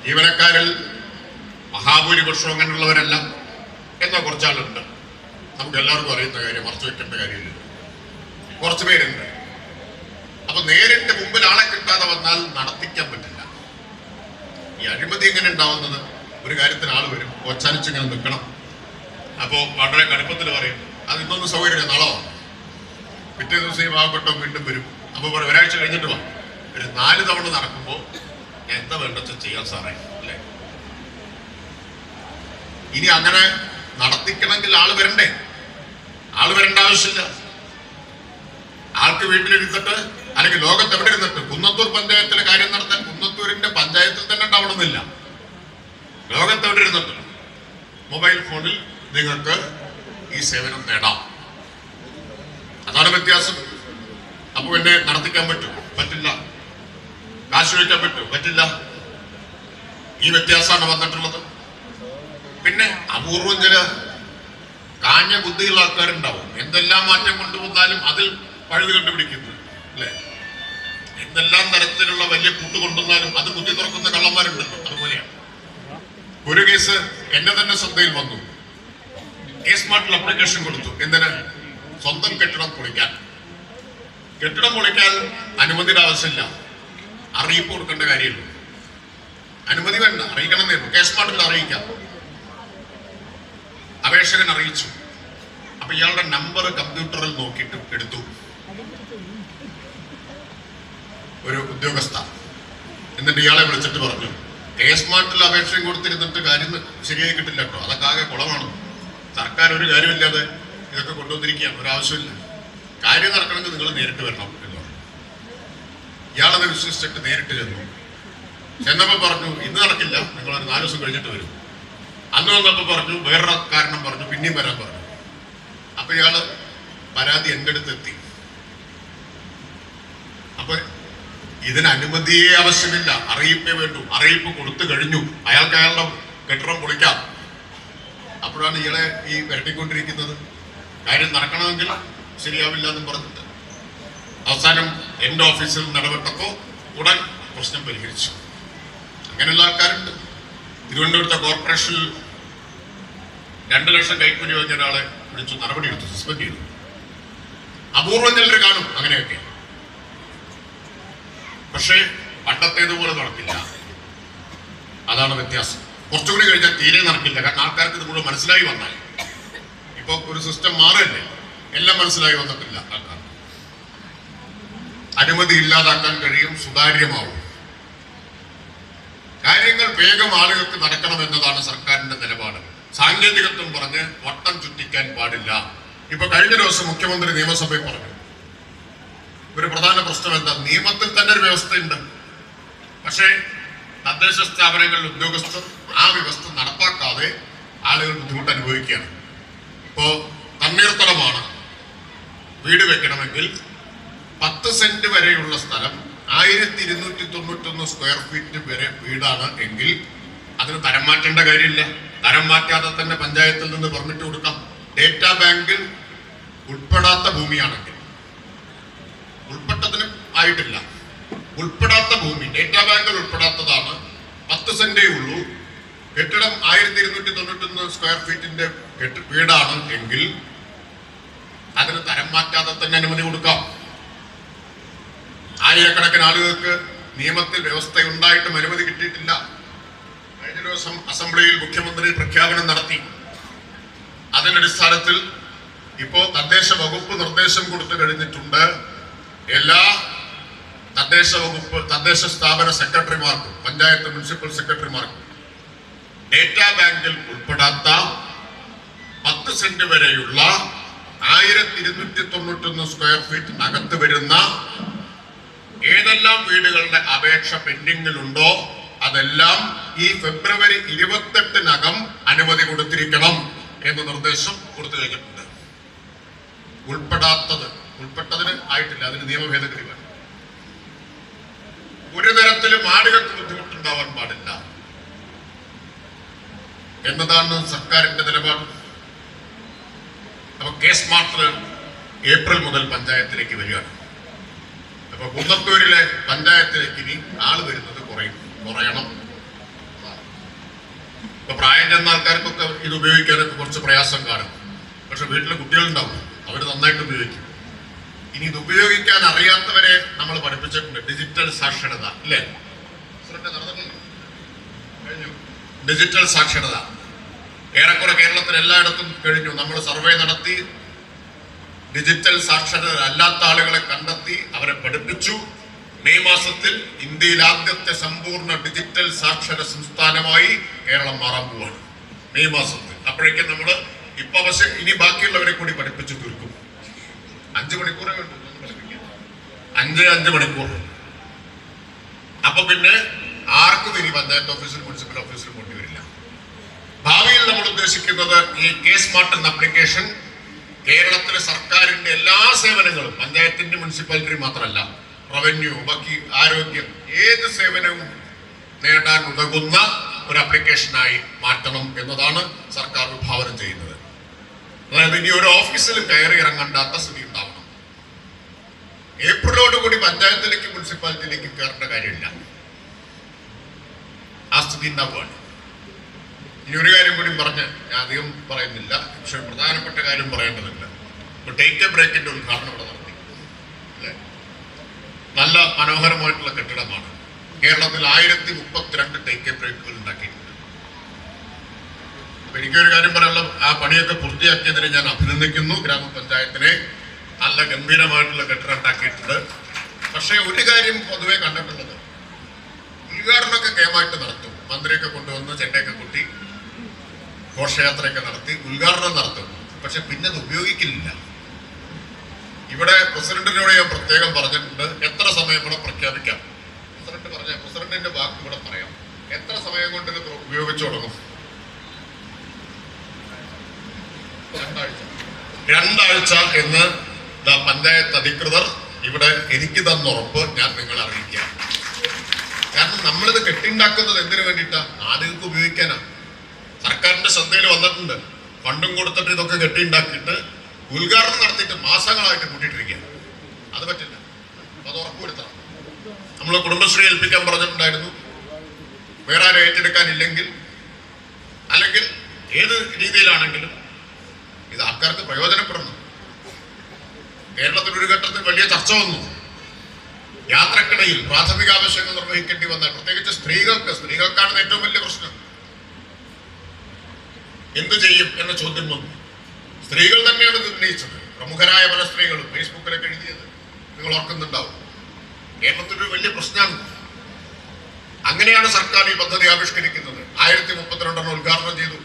ജീവനക്കാരിൽ മഹാഭൂരിപക്ഷം അങ്ങനെയുള്ളവരല്ല എന്ന കുറച്ചാളുണ്ട്. നമുക്ക് എല്ലാവർക്കും അറിയുന്ന കാര്യം മറച്ചു വെക്കേണ്ട കാര്യമില്ല. കുറച്ച് പേരുണ്ട്. അപ്പൊ നേരിട്ട് മുമ്പിൽ ആളെ കിട്ടാതെ വന്നാൽ നടത്തിക്കാൻ പറ്റില്ല. ഈ അഴിമതി എങ്ങനെ ഉണ്ടാവുന്നത്? ഒരു കാര്യത്തിന് ആൾ വരും. ഒച്ചാനിച്ചിങ്ങനെ നിൽക്കണം. അപ്പോ വളരെ കടുപ്പത്തിൽ പറയും അത് ഇന്നൊന്നും സൗകര്യം നാളോ പിറ്റേ ദിവസം ഈ വീണ്ടും വരും. അപ്പോൾ ഒരാഴ്ച കഴിഞ്ഞിട്ട് വാ. ഒരു നാല് തവണ നടക്കുമ്പോൾ എന്താ വേണ്ടത് ചെയ്യാൻ സാറേ അല്ലേ? ഇനി അങ്ങനെ നടത്തിക്കണമെങ്കിൽ ആൾ വരണ്ടേ? ആൾ വരേണ്ട ആവശ്യമില്ല. ആൾക്ക് വീട്ടിലിരുന്നിട്ട് അല്ലെങ്കിൽ ലോകത്ത് എവിടെ ഇരുന്നിട്ട് കുന്നത്തൂർ പഞ്ചായത്തിലെ കാര്യം നടത്താൻ കുന്നത്തൂരിന്റെ പഞ്ചായത്തിൽ തന്നെ ഉണ്ടാവണമെന്നില്ല. ലോകത്ത് എവിടെ ഇരുന്നിട്ട് മൊബൈൽ ഫോണിൽ നിങ്ങൾക്ക് ഈ സേവനം നേടാം. അതാണ് വ്യത്യാസം. അപ്പൊ എന്നെ നടത്തിക്കാൻ പറ്റും. പറ്റില്ല. കാശ് വയ്ക്കാൻ പറ്റും പറ്റില്ല. ഈ വ്യത്യാസമാണ് വന്നിട്ടുള്ളത്. പിന്നെ അപൂർവം ചില കാഞ്ഞ ബുദ്ധിയുള്ള ആൾക്കാരുണ്ടാവും. എന്തെല്ലാം മാറ്റം കൊണ്ടുവന്നാലും അതിൽ പഴുത് കണ്ടുപിടിക്കുന്നു. അല്ലെ? എന്തെല്ലാം തരത്തിലുള്ള വലിയ കൂട്ട് കൊണ്ടുവന്നാലും അത് കുത്തി തുറക്കുന്ന കള്ളന്മാരുണ്ടല്ലോ അതുപോലെയാണ്. ഒരു കേസ് എന്നെ തന്നെ ശ്രദ്ധയിൽ വന്നു. കേസ് മാർട്ടിൽ അപ്ലിക്കേഷൻ കൊടുത്തു. എന്തിന്? സ്വന്തം കെട്ടിടം പൊളിക്കാൻ. കെട്ടിടം പൊളിക്കാൻ അനുമതിയുടെ ആവശ്യമില്ല. അറിയിപ്പ് കൊടുക്കേണ്ട കാര്യമില്ല. അനുമതി വേണ്ട അറിയിക്കണം എന്നേ. കേസ് മാർട്ടിൽ അറിയിക്കാം. അപേക്ഷകൻ അറിയിച്ചു. അപ്പൊ ഇയാളുടെ നമ്പർ കമ്പ്യൂട്ടറിൽ നോക്കിയിട്ട് എടുത്തു. ഒരു ഉദ്യോഗസ്ഥ. എന്നിട്ട് ഇയാളെ വിളിച്ചിട്ട് പറഞ്ഞു കേസ് മാർട്ടിൽ അപേക്ഷയും കൊടുത്തിരുന്നിട്ട് കാര്യം ശരിയായി കിട്ടില്ല കേട്ടോ അതൊക്കെ ആകെ കുളമാണ്. സർക്കാർ ഒരു കാര്യമില്ലാതെ ഇതൊക്കെ കൊണ്ടുവന്നിരിക്കുകയാണ്. ഒരാവശ്യമില്ല കാര്യം നടക്കണമെങ്കിൽ നിങ്ങൾ നേരിട്ട് വരണം. ഇയാളത് വിശ്വസിച്ചിട്ട് നേരിട്ട് ചെന്നു. ചെന്നപ്പോ പറഞ്ഞു ഇന്ന് നടക്കില്ല. നിങ്ങൾ ഒരു നാല് ദിവസം കഴിഞ്ഞിട്ട് വരും. അന്ന് വന്നപ്പോൾ പറഞ്ഞു വേറൊരു കാരണം പറഞ്ഞു. പിന്നെയും വരാൻ പറഞ്ഞു. അപ്പൊ ഇയാൾ പരാതി എന്റെ അടുത്ത് എത്തി. അപ്പൊ ഇതിന് ആവശ്യമില്ല. അറിയിപ്പേ വേണ്ടു. അറിയിപ്പ് കൊടുത്തു കഴിഞ്ഞു. അയാൾക്ക് അയാളുടെ കെട്ടിടം പൊളിക്കാം. അപ്പോഴാണ് ഇയാളെ ഈ വരട്ടിക്കൊണ്ടിരിക്കുന്നത്. കാര്യം നടക്കണമെങ്കിൽ ശരിയാവില്ല എന്നും പറഞ്ഞിട്ട്. അവസാനം എന്റെ ഓഫീസിൽ നടപെട്ടപ്പോ ഉടൻ പ്രശ്നം പരിഹരിച്ചു. അങ്ങനെയുള്ള ആൾക്കാരുണ്ട്. തിരുവനന്തപുരത്തെ കോർപ്പറേഷനിൽ രണ്ടു ലക്ഷം കൈക്കൂലി വാങ്ങിയ ഒരാളെ വിളിച്ചു നടപടി എടുത്തു സസ്പെൻഡ് ചെയ്തു. അപൂർവം ചിലർ കാണും അങ്ങനെയൊക്കെ. പക്ഷേ പണ്ടത്തേതുപോലെ നടക്കില്ല. അതാണ് വ്യത്യാസം. കുറച്ചുകൂടി കഴിഞ്ഞാൽ തീരെ നടക്കില്ല. കാരണം ആൾക്കാർക്ക് ഇത് മുഴുവൻ മനസ്സിലായി വന്നാൽ. ഇപ്പൊ ഒരു സിസ്റ്റം മാറല്ലേ എല്ലാം മനസ്സിലായി വന്നിട്ടില്ല ആൾക്കാർ അനുമതി ഇല്ലാതാക്കാൻ കഴിയും സുതാര്യമാവും. കാര്യങ്ങൾ വേഗം ആളുകൾക്ക് നടക്കണം എന്നതാണ് സർക്കാരിന്റെ നിലപാട്. സാങ്കേതികത്വം പറഞ്ഞ് വട്ടം ചുറ്റിക്കാൻ പാടില്ല. ഇപ്പൊ കഴിഞ്ഞ ദിവസം മുഖ്യമന്ത്രി നിയമസഭയിൽ പറഞ്ഞു. ഒരു പ്രധാന പ്രശ്നം എന്താ? നിയമത്തിൽ തന്നെ ഒരു വ്യവസ്ഥയുണ്ട്. പക്ഷേ തദ്ദേശ സ്ഥാപനങ്ങളിലെ ഉദ്യോഗസ്ഥർ ആ വ്യവസ്ഥ നടപ്പാക്കാതെ ആളുകൾ ബുദ്ധിമുട്ട് അനുഭവിക്കുകയാണ്. ഇപ്പോ തണ്ണീർത്തടമാണ് വീട് വെക്കണമെങ്കിൽ പത്ത് സെന്റ് വരെയുള്ള സ്ഥലം ആയിരത്തി ഇരുന്നൂറ്റി തൊണ്ണൂറ്റൊന്ന് സ്ക്വയർ ഫീറ്റ് വരെ വീടാണ് എങ്കിൽ അതിന് തരം മാറ്റേണ്ട കാര്യമില്ല. തരം മാറ്റാതെ തന്നെ പഞ്ചായത്തിൽ നിന്ന് പെർമിറ്റ് കൊടുക്കാം. ഡേറ്റ ബാങ്കിൽ ഉൾപ്പെടാത്ത ഭൂമിയാണെങ്കിൽ. ഉൾപ്പെട്ടതിന് ആയിട്ടില്ല. ഉൾപ്പെടാത്ത ഭൂമി ഡേറ്റ ബാങ്കിൽ ഉൾപ്പെടാത്തതാണ് പത്ത് സെന്റേ ഉള്ളൂ. കെട്ടിടം ആയിരത്തി ഇരുന്നൂറ്റി തൊണ്ണൂറ്റൊന്ന് സ്ക്വയർ ഫീറ്റിന്റെ വീടാണ് എങ്കിൽ അതിന് തരം മാറ്റാതെ തന്നെ അനുമതി കൊടുക്കാം. ആയിരക്കണക്കിന് ആളുകൾക്ക് നിയമത്തിൽ വ്യവസ്ഥ ഉണ്ടായിട്ടും അനുമതി കിട്ടിയിട്ടില്ല. കഴിഞ്ഞ ദിവസം അസംബ്ലിയിൽ മുഖ്യമന്ത്രി പ്രഖ്യാപനം നടത്തി. അതിന്റെ അടിസ്ഥാനത്തിൽ ഇപ്പോ തദ്ദേശ വകുപ്പ് നിർദ്ദേശം കൊടുത്തു കഴിഞ്ഞിട്ടുണ്ട്. എല്ലാ തദ്ദേശ വകുപ്പ് തദ്ദേശ സ്ഥാപന സെക്രട്ടറിമാർക്കും പഞ്ചായത്ത് മുനിസിപ്പൽ സെക്രട്ടറിമാർക്കും ഡേറ്റാ ബാങ്കിൽ ഉൾപ്പെടാത്ത പത്ത് സെന്റ് വരെയുള്ള ആയിരത്തി ഇരുന്നൂറ്റി തൊണ്ണൂറ്റൊന്ന് സ്ക്വയർ ഫീറ്റിനകത്ത് വരുന്ന ഏതെല്ലാം വീടുകളുടെ അപേക്ഷ പെൻഡിങ്ങിലുണ്ടോ അതെല്ലാം ഈ ഫെബ്രുവരി ഇരുപത്തെട്ടിനകം അനുമതി കൊടുത്തിരിക്കണം എന്ന നിർദ്ദേശം കൊടുത്തു കഴിഞ്ഞിട്ടുണ്ട്. ഉൾപ്പെടാത്തത് ഉൾപ്പെട്ടതിന് ആയിട്ടില്ല. അതിന് നിയമ ഭേദഗതി വേണം ഒരു തരത്തിലും ആളുകൾക്ക് ബുദ്ധിമുട്ടുണ്ടാവാൻ പാടില്ല. എന്നതാണ് സർക്കാരിന്റെ നിലപാട്. അപ്പൊ കേസ് മാത്രം ഏപ്രിൽ മുതൽ പഞ്ചായത്തിലേക്ക് വരികയാണ്. അപ്പൊ കുന്നത്തൂരിലെ പഞ്ചായത്തിലേക്ക് ഇനി ആൾ വരുന്നത് കുറയും. കുറയണം. ഇപ്പൊ പ്രായം ചെന്ന ആൾക്കാർക്കൊക്കെ ഇത് ഉപയോഗിക്കാനൊക്കെ കുറച്ച് പ്രയാസം കാണും പക്ഷെ വീട്ടിലെ കുട്ടികളുണ്ടാവും. അവർ നന്നായിട്ട് ഉപയോഗിക്കും. ഇനി ഇത് ഉപയോഗിക്കാൻ അറിയാത്തവരെ നമ്മൾ പഠിപ്പിച്ചിട്ടുണ്ട്. ഡിജിറ്റൽ സാക്ഷരത. അല്ലേ? കഴിഞ്ഞു. ഡിജിറ്റൽ സാക്ഷരത. ഏറെക്കുറെ കേരളത്തിൽ എല്ലായിടത്തും കഴിഞ്ഞു. നമ്മൾ സർവേ നടത്തി ഡിജിറ്റൽ സാക്ഷരത അല്ലാത്ത ആളുകളെ കണ്ടെത്തി അവരെ പഠിപ്പിച്ചു. മെയ് മാസത്തിൽ ഇന്ത്യയിൽ ആദ്യത്തെ സമ്പൂർണ ഡിജിറ്റൽ സാക്ഷര സംസ്ഥാനമായി കേരളം മാറാൻ പോവാണ്. മെയ് മാസത്തിൽ. അപ്പോഴേക്കും നമ്മൾ ഇപ്പൊ പക്ഷെ ഇനി ബാക്കിയുള്ളവരെ കൂടി പഠിപ്പിച്ചു തീർക്കും. അഞ്ചു മണിക്കൂറേ അഞ്ച് അഞ്ച് മണിക്കൂർ. അപ്പൊ പിന്നെ ആർക്കും ഇനി പഞ്ചായത്ത് ഓഫീസിൽ മുനിസിപ്പൽ ഓഫീസിൽ പോണ്ടി വരില്ല ഭാവിയിൽ നമ്മൾ ഉദ്ദേശിക്കുന്നത് ഈ കേസ് സ്മാർട്ട് ആപ്ലിക്കേഷൻ കേരളത്തിലെ സർക്കാരിന്റെ എല്ലാ സേവനങ്ങളും പഞ്ചായത്തിന്റെ മുനിസിപ്പാലിറ്റി മാത്രമല്ല റവന്യൂ ബാക്കി ആരോഗ്യം ഏത് സേവനവും നേടാൻ ഉതകുന്ന ഒരു ആപ്ലിക്കേഷനായി മാറ്റണം എന്നതാണ് സർക്കാർ വിഭാവനം ചെയ്യുന്നത്. അതായത് ഇനി ഒരു ഓഫീസിൽ കയറി ഇറങ്ങണ്ടാത്ത സ്ഥിതി ഉണ്ടാവണം. ഏപ്രിലോടുകൂടി പഞ്ചായത്തിലേക്ക് മുനിസിപ്പാലിറ്റിയിലേക്ക് കയറേണ്ട കാര്യമില്ല. ആ സ്ഥിതി ഉണ്ടാവുകയാണ്. ഇനി ഒരു കാര്യം കൂടി പറഞ്ഞ് ഞാൻ അധികം പറയുന്നില്ല. പക്ഷെ പ്രധാനപ്പെട്ട കാര്യം പറയേണ്ടതില്ല. ഇപ്പൊ ടേക്ക് എ ബ്രേക്കിന്റെ ഉദ്ഘാടനം ഇവിടെ നടത്തി. അല്ലേ? നല്ല മനോഹരമായിട്ടുള്ള കെട്ടിടമാണ്. കേരളത്തിൽ ആയിരത്തി മുപ്പത്തിരണ്ട് ടേക്ക് എ ബ്രേക്കുകൾ ഉണ്ടാക്കിയിട്ടുണ്ട്. അപ്പം എനിക്കൊരു കാര്യം പറയാനുള്ള ആ പണിയൊക്കെ പൂർത്തിയാക്കിയതിനെ ഞാൻ അഭിനന്ദിക്കുന്നു. ഗ്രാമപഞ്ചായത്തിനെ നല്ല ഗംഭീരമായിട്ടുള്ള കെട്ടിടം ഉണ്ടാക്കിയിട്ടുണ്ട്. പക്ഷേ ഒരു കാര്യം പൊതുവെ കണ്ടിട്ടുള്ളത്. ഉദ്ഘാടനമൊക്കെ കേമായിട്ട് നടത്തും. മന്ത്രിയൊക്കെ കൊണ്ടുവന്ന് ചെണ്ടയൊക്കെ കുട്ടി. ഘോഷയാത്രയൊക്കെ നടത്തി ഉദ്ഘാടനം നടത്തും പക്ഷെ പിന്നെ അത് ഉപയോഗിക്കുന്നില്ല. ഇവിടെ പ്രസിഡന്റിനോട് ഞാൻ പ്രത്യേകം പറഞ്ഞിട്ടുണ്ട് എത്ര സമയം ഇവിടെ പ്രഖ്യാപിക്കാം? പ്രസിഡന്റ് പറഞ്ഞ പ്രസിഡന്റിന്റെ വാക്ക് ഇവിടെ പറയാം. എത്ര സമയം കൊണ്ട് ഇത് ഉപയോഗിച്ചു തുടങ്ങും? രണ്ടാഴ്ച. എന്ന് പഞ്ചായത്ത് അധികൃതർ ഇവിടെ എനിക്ക് തന്ന ഉറപ്പ് ഞാൻ നിങ്ങളെ അറിയിക്കാം കാരണം നമ്മളിത് കെട്ടിണ്ടാക്കുന്നത് എന്തിനു വേണ്ടിയിട്ടാണ് ആളുകൾക്ക് ഉപയോഗിക്കാനാ. സർക്കാരിന്റെ ശ്രദ്ധയിൽ വന്നിട്ടുണ്ട്. ഫണ്ടും കൊടുത്തിട്ട് ഇതൊക്കെ കെട്ടിണ്ടാക്കിയിട്ട് ഉദ്ഘാടനം നടത്തിയിട്ട് മാസങ്ങളായിട്ട് കൂട്ടിയിട്ടിരിക്കുകയാണ്. അത് പറ്റില്ല. അത് ഉറപ്പുവരുത്തണം നമ്മൾ കുടുംബശ്രീ ഏൽപ്പിക്കാൻ പറഞ്ഞിട്ടുണ്ടായിരുന്നു. വേറെ ആരും ഏറ്റെടുക്കാനില്ലെങ്കിൽ അല്ലെങ്കിൽ ഏത് രീതിയിലാണെങ്കിലും ഇത് ആൾക്കാർക്ക് പ്രയോജനപ്പെടണം കേരളത്തിൽ ഒരു ഘട്ടത്തിൽ വലിയ ചർച്ച വന്നു. യാത്രക്കിടയിൽ പ്രാഥമിക ആവശ്യങ്ങൾ നിർവഹിക്കേണ്ടി വന്ന പ്രത്യേകിച്ച് സ്ത്രീകൾക്ക് സ്ത്രീകൾക്കാണ് ഏറ്റവും വലിയ പ്രശ്നം. എന്തു ചെയ്യും എന്ന ചോദ്യം വന്നു. സ്ത്രീകൾ തന്നെയാണ് ഉന്നയിച്ചത്. പ്രമുഖരായ പല സ്ത്രീകളും ഫേസ്ബുക്കിലൊക്കെ എഴുതിയത് നിങ്ങൾ ഓർക്കുന്നുണ്ടാവും. കേരളത്തിലൊരു വലിയ പ്രശ്നമാണ്. അങ്ങനെയാണ് സർക്കാർ ഈ പദ്ധതി ആവിഷ്കരിക്കുന്നത്. ആയിരത്തി മുപ്പത്തിരണ്ടെണ്ണം ഉദ്ഘാടനം ചെയ്തു.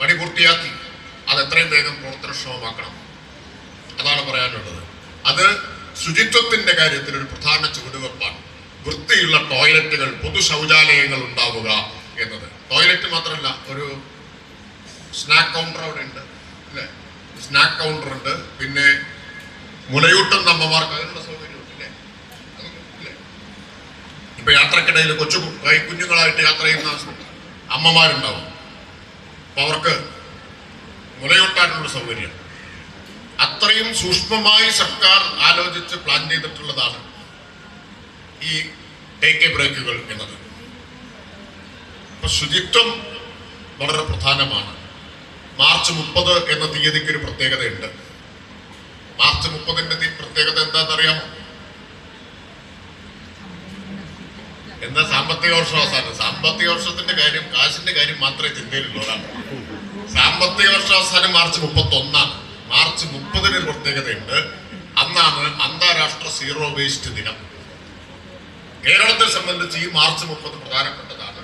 പണി പൂർത്തിയാക്കി. അത് എത്രയും വേഗം പ്രവർത്തനക്ഷമമാക്കണം. അതാണ് പറയാനുള്ളത്. അത് ശുചിത്വത്തിന്റെ കാര്യത്തിൽ ഒരു പ്രധാന ചുവടുവെപ്പാണ്. വൃത്തിയുള്ള ടോയ്ലറ്റുകൾ പൊതു ശൗചാലയങ്ങൾ ഉണ്ടാവുക എന്നത്. ടോയ്ലറ്റ് മാത്രമല്ല ഒരു സ്നാക്ക് കൗണ്ടർ അവിടെ ഉണ്ട് അല്ലേ? സ്നാക്ക് കൗണ്ടർ ഉണ്ട് പിന്നെ മുലയൂട്ടം അമ്മമാർക്ക് അതിനുള്ള സൗകര്യമുണ്ട് ഉണ്ട് അല്ലേ? ഇപ്പൊ യാത്രക്കിടയിൽ കൊച്ചു കുഞ്ഞുങ്ങളായിട്ട് യാത്ര ചെയ്യുന്ന അമ്മമാരുണ്ടാവും. അപ്പൊ അവർക്ക് മുലയൂട്ടാനുള്ള സൗകര്യം. അത്രയും സൂക്ഷ്മമായി സർക്കാർ ആലോചിച്ച് പ്ലാൻ ചെയ്തിട്ടുള്ളതാണ് ഈ ടേക്ക് എ ബ്രേക്കുകൾ എന്നത്. അപ്പൊ ശുചിത്വം വളരെ പ്രധാനമാണ്. മാർച്ച് മുപ്പത് എന്ന തീയതിക്ക് ഒരു പ്രത്യേകതയുണ്ട്. മാർച്ച് മുപ്പതിന്റെ പ്രത്യേകത എന്താണെന്നറിയാമോ? എന്താ സാമ്പത്തിക വർഷം അവസാനം? സാമ്പത്തിക വർഷത്തിന്റെ കാര്യം കാശിന്റെ കാര്യം മാത്രമേ ചിന്തയിലുള്ളൂ സാമ്പത്തിക വർഷം അവസാനം മാർച്ച് മുപ്പത്തി ഒന്നാണ് മാർച്ച് മുപ്പതിന് ഒരു പ്രത്യേകതയുണ്ട്. അന്നാണ് അന്താരാഷ്ട്ര സീറോ വേസ്റ്റ് ദിനം. കേരളത്തെ സംബന്ധിച്ച് ഈ മാർച്ച് മുപ്പത് പ്രധാനപ്പെട്ടതാണ്.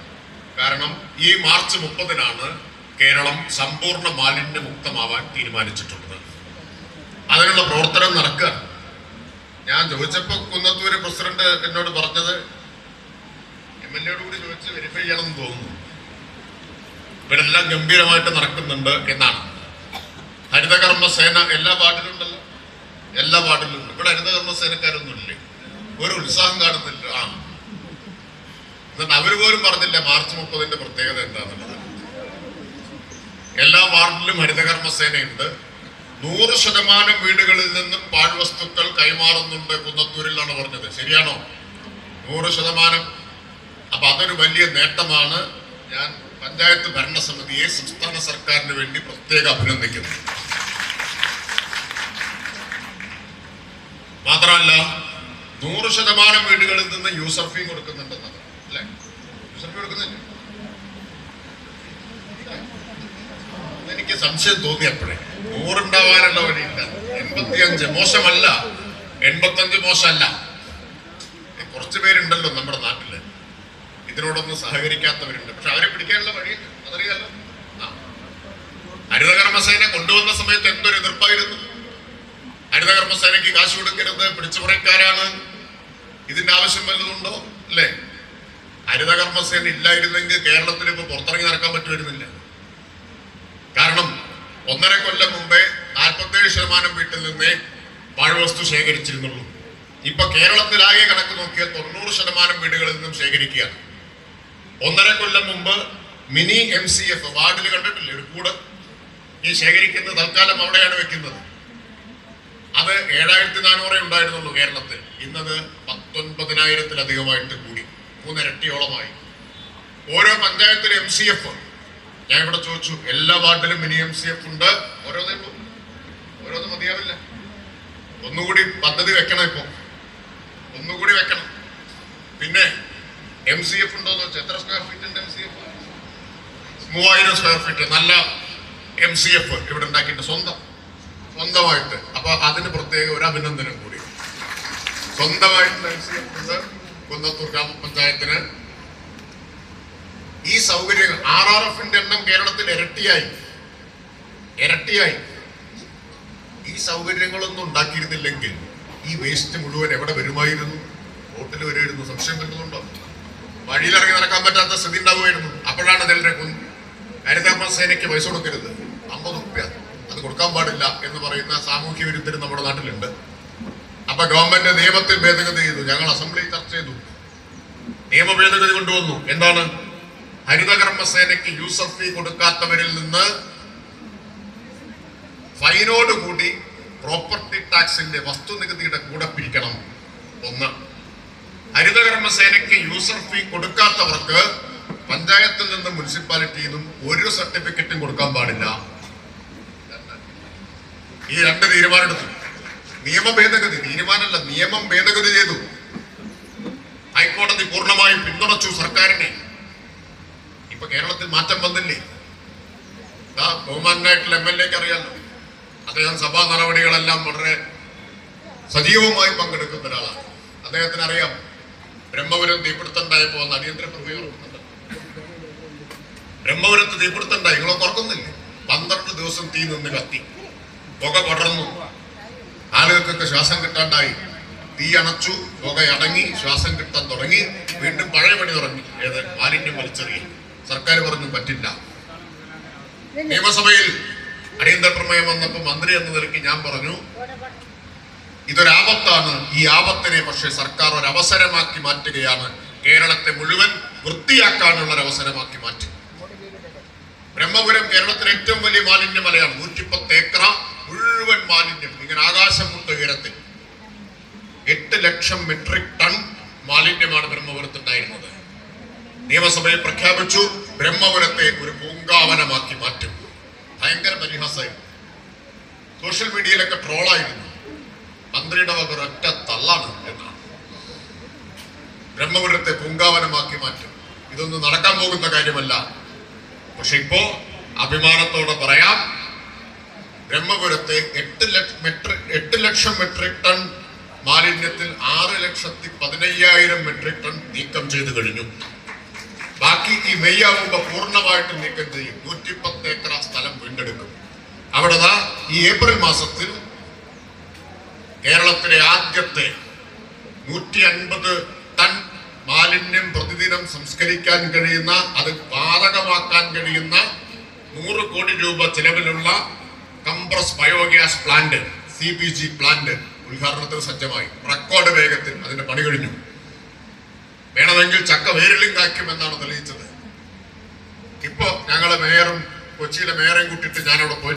കാരണം ഈ മാർച്ച് മുപ്പതിനാണ് കേരളം സമ്പൂർണ മാലിന്യമുക്തമാവാൻ തീരുമാനിച്ചിട്ടുള്ളത്. അതിനുള്ള പ്രവർത്തനം നടക്കുക ഞാൻ ചോദിച്ചപ്പോ കുന്നത്തൂര് പ്രസിഡന്റ് എന്നോട് പറഞ്ഞത് എം എൽ എയോട് കൂടി ചോദിച്ച് വെരിഫൈ ചെയ്യണമെന്ന് തോന്നുന്നു. ഇവിടെ എല്ലാം ഗംഭീരമായിട്ട് നടക്കുന്നുണ്ട് എന്നാണ്. ഹരിതകർമ്മ സേന എല്ലാ വാർഡിലും ഉണ്ടല്ലോ എല്ലാ വാർഡിലും ഉണ്ട് ഇവിടെ ഹരിതകർമ്മ സേനക്കാരൊന്നും ഇല്ലേ ഒരു ഉത്സാഹം കാണുന്നില്ല ആ. അവർ പോലും പറഞ്ഞില്ല മാർച്ച് മുപ്പതിന്റെ പ്രത്യേകത എന്താണെന്നുള്ളത് എല്ലാ വാർഡിലും ഹരിതകർമ്മ സേനയുണ്ട് നൂറ് ശതമാനം വീടുകളിൽ നിന്നും പാഴ്വസ്തുക്കൾ കൈമാറുന്നുണ്ട് കുന്നത്തൂരിലാണ് പറഞ്ഞത്. ശരിയാണോ? നൂറ് ശതമാനം. അപ്പൊ അതൊരു വലിയ നേട്ടമാണ്. ഞാൻ പഞ്ചായത്ത് ഭരണസമിതിയെ സംസ്ഥാന സർക്കാരിന് വേണ്ടി പ്രത്യേക അഭിനന്ദിക്കുന്നു. മാത്രമല്ല നൂറ് ശതമാനം വീടുകളിൽ നിന്ന് യൂസർ ഫീ കൊടുക്കുന്നുണ്ടെന്നത് അല്ലെ? യൂസർ കൊടുക്കുന്നില്ല. എനിക്ക് സംശയം തോന്നി അപ്പോഴേ. നൂറുണ്ടാവാനുള്ള വഴിയില്ല എൺപത്തിയഞ്ച് മോശമല്ല. എൺപത്തഞ്ച് മോശമല്ല. ഏ, കുറച്ച് പേരുണ്ടല്ലോ നമ്മുടെ നാട്ടിൽ. ഇതിനോടൊന്നും സഹകരിക്കാത്തവരുണ്ട്. പക്ഷെ അവരെ പിടിക്കാനുള്ള വഴിയില്ല അതറിയാലോ? ഹരിതകർമ്മസേന കൊണ്ടുവന്ന സമയത്ത് എന്തൊരു എതിർപ്പായിരുന്നു? ഹരിതകർമ്മസേനയ്ക്ക് കാശ് കൊടുക്കരുത് പിടിച്ചുപറിക്കാരാണ് ഇതിന്റെ ആവശ്യം വല്ലതുണ്ടോ അല്ലേ ഹരിതകർമ്മസേന ഇല്ലായിരുന്നെങ്കിൽ കേരളത്തിൽ ഇപ്പൊ പുറത്തിറങ്ങി നടക്കാൻ പറ്റുമായിരുന്നില്ല. കാരണം ഒന്നര കൊല്ലം മുമ്പേ നാൽപ്പത്തേഴ് ശതമാനം വീട്ടിൽ നിന്നേ പാഴ്വസ്തു ശേഖരിച്ചിരുന്നുള്ളൂ. ഇപ്പൊ കേരളത്തിലാകെ കണക്ക് നോക്കിയാൽ തൊണ്ണൂറ് ശതമാനം വീടുകളിൽ നിന്നും ശേഖരിക്കുകയാണ്. ഒന്നര കൊല്ലം മുമ്പ് മിനി എം സി എഫ് വാർഡിൽ കണ്ടിട്ടില്ലേ? ഒരു കൂട് ഈ ശേഖരിക്കുന്നത് തൽക്കാലം അവിടെയാണ് വെക്കുന്നത്. അത് ഏഴായിരത്തി നാനൂറേ ഉണ്ടായിരുന്നുള്ളൂ കേരളത്തിൽ. ഇന്നത് പത്തൊൻപതിനായിരത്തിലധികമായിട്ട് കൂടി. മൂന്നിരട്ടിയോളമായി. ഓരോ പഞ്ചായത്തിലും എം സി എഫ് ഞാൻ ഇവിടെ ചോദിച്ചു എല്ലാ വാർഡിലും മിനി എം സി എഫ് ഉണ്ട്? ഓരോന്നേ ഉള്ളൂ. ഓരോന്ന് മതിയാവില്ല. ഒന്നുകൂടി പദ്ധതി വെക്കണം ഇപ്പൊ. ഒന്നുകൂടി വെക്കണം. പിന്നെ എം സി എഫ് ഉണ്ടോന്ന് വെച്ചാൽ എത്ര സ്ക്വയർ ഫീറ്റ് ഉണ്ട് എം സി എഫ് മൂവായിരം സ്ക്വയർ ഫീറ്റ് നല്ല എം സി എഫ് ഇവിടെ ഉണ്ടാക്കിയിട്ട് സ്വന്തം. സ്വന്തമായിട്ട്. അപ്പൊ അതിന് പ്രത്യേക ഒരു അഭിനന്ദനം കൂടി. സ്വന്തമായിട്ടുള്ള എം സി എഫ് ഉണ്ട്. കുന്നത്തൂർ ഗ്രാമപഞ്ചായത്തിന് ഈ സൗകര്യങ്ങൾ ആർ ആർ എഫിന്റെ എണ്ണം കേരളത്തിൽ ഇരട്ടിയായി. ഇരട്ടിയായി. ഈ സൗകര്യങ്ങളൊന്നും ഉണ്ടാക്കിയിരുന്നില്ലെങ്കിൽ ഈ വേസ്റ്റ് മുഴുവൻ എവിടെ വരുമായിരുന്നു? റോട്ടിൽ വരുമായിരുന്നു സംശയം വരുന്നുണ്ടോ വഴിയിലിറങ്ങി നടക്കാൻ പറ്റാത്ത സ്ഥിതി ഉണ്ടാവുമായിരുന്നു. അപ്പോഴാണ് അതിലെ ഹരിതാമ സേനയ്ക്ക് പൈസ കൊടുക്കരുത്. അമ്പത് റുപ്യ. അത് കൊടുക്കാൻ പാടില്ല എന്ന് പറയുന്ന സാമൂഹ്യ വിരുദ്ധർ നമ്മുടെ നാട്ടിലുണ്ട്. അപ്പൊ ഗവൺമെന്റ് നിയമത്തിൽ ഭേദഗതി ചെയ്തു. ഞങ്ങൾ അസംബ്ലി ചർച്ച ചെയ്തു. നിയമ ഭേദഗതി കൊണ്ടുവന്നു. എന്താണ്? ഹരിതകർമ്മ സേനയ്ക്ക് യൂസർ ഫീ കൊടുക്കാത്തവരിൽ നിന്ന് ഫൈനോട് കൂടി പ്രോപ്പർട്ടി ടാക്സിന്റെ വസ്തുനികുതിയുടെ കൂടെ പിരിക്കണം. ഒന്ന്. ഹരിതകർമ്മ സേനയ്ക്ക് യൂസർ ഫീ കൊടുക്കാത്തവർക്ക് പഞ്ചായത്തിൽ നിന്നും മുനിസിപ്പാലിറ്റിയിൽ നിന്നും ഒരു സർട്ടിഫിക്കറ്റും കൊടുക്കാൻ പാടില്ല. ഈ രണ്ട് തീരുമാനമെടുത്തു. നിയമ ഭേദഗതി തീരുമാനമല്ല നിയമം ഭേദഗതി ചെയ്തു. ഹൈക്കോടതി പൂർണമായും പിന്തുണച്ചു സർക്കാരിനെ. ഇപ്പൊ കേരളത്തിൽ മാറ്റം വന്നില്ലേ? ബഹുമാനായിട്ടുള്ള എം എൽ എക്ക് അദ്ദേഹം സഭാ നടപടികളെല്ലാം വളരെ സജീവമായി പങ്കെടുക്കുന്ന ഒരാളാണ്. അദ്ദേഹത്തിന് അറിയാം ബ്രഹ്മപുരം തീപിടുത്തണ്ടായപ്പോ അടിയന്തര പ്രമേയം ഇറക്കുന്നുണ്ട് ബ്രഹ്മപുരത്ത് തീപിടുത്തണ്ടായി നിങ്ങളൊക്കെ ഓർക്കുന്നില്ലേ പന്ത്രണ്ട് ദിവസം തീ നിന്ന് കത്തി. പുക പടർന്നു. ആളുകൾക്കൊക്കെ ശ്വാസം കിട്ടാണ്ടായി. തീ അണച്ചു പുക അടങ്ങി ശ്വാസം കിട്ടാൻ തുടങ്ങി. വീണ്ടും പഴയ പണി തുടങ്ങി. ഏത്? മാലിന്യം വലിച്ചെറിയും സർക്കാർ പറഞ്ഞു പറ്റില്ല. നിയമസഭയിൽ അടിയന്തര പ്രമേയം വന്നപ്പോൾ മന്ത്രി എന്ന നിലയ്ക്ക് ഞാൻ പറഞ്ഞു ഇതൊരാപത്താണ്. ഈ ആപത്തിനെ പക്ഷേ സർക്കാർ ഒരു അവസരമാക്കി മാറ്റുകയാണ്. കേരളത്തെ മുഴുവൻ വൃത്തിയാക്കാനുള്ള ഒരു അവസരമാക്കി മാറ്റി. ബ്രഹ്മപുരം കേരളത്തിലെ ഏറ്റവും വലിയ മാലിന്യ മലയാണ്. നൂറ്റിപ്പത്ത് ഏക്കറ മുഴുവൻ മാലിന്യം. ഇങ്ങനെ ആകാശം മുട്ട ഉയരത്തിൽ. എട്ട് ലക്ഷം മെട്രിക് ടൺ മാലിന്യമാണ് ബ്രഹ്മപുരത്ത് ഉണ്ടായിരുന്നത് നിയമസഭയിൽ പ്രഖ്യാപിച്ചു ബ്രഹ്മപുരത്തെ ഒരു പൂങ്കാവനമാക്കി മാറ്റും. ഭയങ്കര പരിഹാസമായിരുന്നു സോഷ്യൽ മീഡിയയിലൊക്കെ ട്രോളായിരുന്നു. മന്ത്രിയുടെ വക ഒരൊറ്റ തള്ളാണ് എന്നാണ്. ബ്രഹ്മപുരത്തെ പൂങ്കാവനമാക്കി മാറ്റും. ഇതൊന്നും നടക്കാൻ പോകുന്ന കാര്യമല്ല. പക്ഷെ ഇപ്പോ അഭിമാനത്തോടെ പറയാം ബ്രഹ്മപുരത്തെ എട്ട് ലക്ഷം മെട്രിക് എട്ട് ലക്ഷം മെട്രിക് ടൺ മാലിന്യത്തിൽ ആറ് ലക്ഷത്തി പതിനയ്യായിരം മെട്രിക് ടൺ നീക്കം ചെയ്തു കഴിഞ്ഞു. ബാക്കി ഈ മെയ് പൂർണമായിട്ട് നീക്കം ചെയ്യും. നൂറ്റിപ്പത്ത് ഏക്കർ സ്ഥലം വീണ്ടെടുക്കും. അവിടെ ഈ ഏപ്രിൽ മാസത്തിൽ കേരളത്തിലെ ആദ്യത്തെ നൂറ്റി അൻപത് ടൺ മാലിന്യം പ്രതിദിനം സംസ്കരിക്കാൻ കഴിയുന്ന അത് പാതകമാക്കാൻ കഴിയുന്ന നൂറ് കോടി രൂപ ചെലവിലുള്ള compress biogas plant C G plant ഉദ്ഘാടനത്തിന് സജ്ജമായി. റെക്കോർഡ് വേഗത്തിൽ അതിന്റെ പണി കഴിഞ്ഞു. വേണമെങ്കിൽ ചക്ക വേരിലും കായ്ക്കുമെന്നാണ് തെളിയിച്ചത്. ഇപ്പോ ഞങ്ങളെ മേയറും കൊച്ചിയിലെ മേയറേയും കൂട്ടിയിട്ട് ഞാനവിടെ പോയി